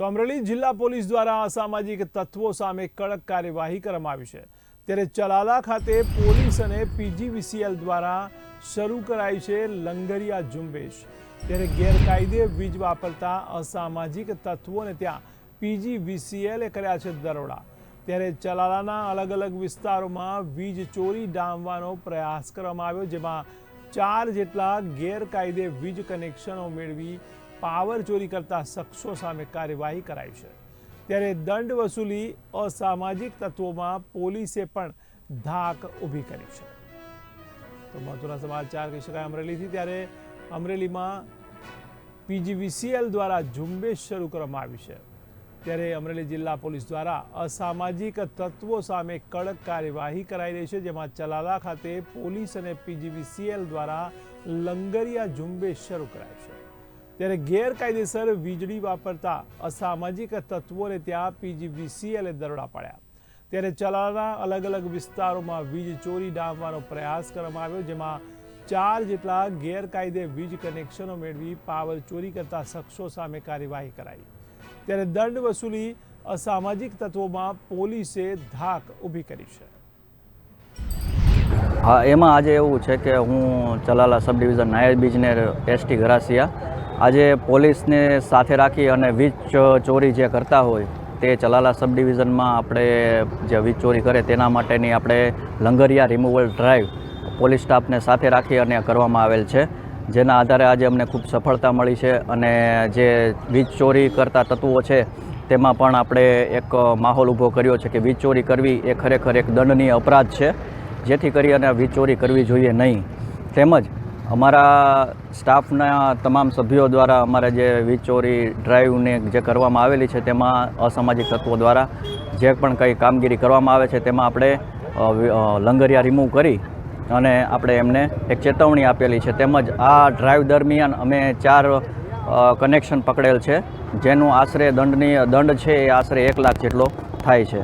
તો અમરેલી જિલ્લા પોલીસ દ્વારા અસામાજિક તત્વો સામે કડક કાર્યવાહી કરવામાં આવી છે. ત્યારે ચલાલા ખાતે પોલીસ અને પીજીવીસીએલ દ્વારા શરૂ કરાઈ છે લંગરિયા ઝુંબેશ. ત્યારે ગેરકાયદે વીજ વાપરતા અસામાજિક તત્વોને ત્યાં પીજીવીસીએલે કર્યા છે દરોડા. ત્યારે ચલાલાના અલગ અલગ વિસ્તારોમાં વીજ ચોરી ડામવાનો પ્રયાસ કરવામાં આવ્યો, જેમાં ચાર જેટલા ગેરકાયદે વીજ કનેક્શનો મેળવી પાવર ચોરી કરતા શખ્સો સામે કાર્યવાહી કરાઈ છે. ત્યારે દંડ વસૂલી અસામાજિક તત્વોમાં પોલીસે પણ ધાક ઊભી કરી છે. તો મહત્વના સમાચાર કહી શકાય અમરેલીથી. ત્યારે અમરેલીમાં પીજીવીસીએલ દ્વારા ઝુંબેશ શરૂ કરવામાં આવી છે. ત્યારે અમરેલી જિલ્લા પોલીસ દ્વારા અસામાજિક તત્વો સામે કડક કાર્યવાહી કરાઈ રહી છે, જેમાં ચલાલા ખાતે પોલીસ અને પીજીવીસીએલ દ્વારા લંગરિયા ઝુંબેશ શરૂ કરાય છે. ત્યારે ગેરકાયદેસર વીજળી વાપરતા અસામાજિક તત્વોને ત્યાં પીજીવીસીએલે દરોડા પાડ્યા. ત્યારે ચલાલાના અલગ અલગ વિસ્તારોમાં વીજ ચોરી ડામવાનો પ્રયાસ કરવામાં આવ્યો, જેમાં ચાર જેટલા ગેરકાયદે વીજ કનેક્શનો મેળવી પાવર ચોરી કરતા શખ્સો સામે કાર્યવાહી કરાઈ. ત્યારે દંડ વસૂલી અસામાજિક તત્વોમાં પોલીસે ધાક ઊભી કરી છે. હા, એમાં આજે એવું છે કે હું ચલાલા સબ ડિવિઝન નાયબ ઇજનેર એસટી ઘરાસિયા. આજે પોલીસને સાથે રાખી અને વીજ ચોરી જે કરતા હોય તે ચલાલા સબ ડિવિઝનમાં આપણે જે વીજ ચોરી કરે તેના માટેની આપણે લંગરિયા રિમૂવલ ડ્રાઈવ પોલીસ સ્ટાફને સાથે રાખી અને કરવામાં આવેલ છે. જેના આધારે આજે અમને ખૂબ સફળતા મળી છે અને જે વીજ ચોરી કરતા તત્વો છે તેમાં પણ આપણે એક માહોલ ઊભો કર્યો છે કે વીજ ચોરી કરવી એ ખરેખર એક દંડનીય અપરાધ છે. જેથી કરી અને વીજ ચોરી કરવી જોઈએ નહીં. તેમજ અમારા સ્ટાફના તમામ સભ્યો દ્વારા અમારે જે વીજ ચોરી ડ્રાઈવને જે કરવામાં આવેલી છે તેમાં અસામાજિક તત્વો દ્વારા જે પણ કંઈ કામગીરી કરવામાં આવે છે તેમાં આપણે લંગરિયા રિમૂવ કરી અને આપણે એમને એક ચેતવણી આપેલી છે. તેમજ આ ડ્રાઈવ દરમિયાન અમે ચાર કનેક્શન પકડેલ છે, જેનું આશરે દંડની, દંડ છે એ આશરે એક લાખ જેટલો થાય છે.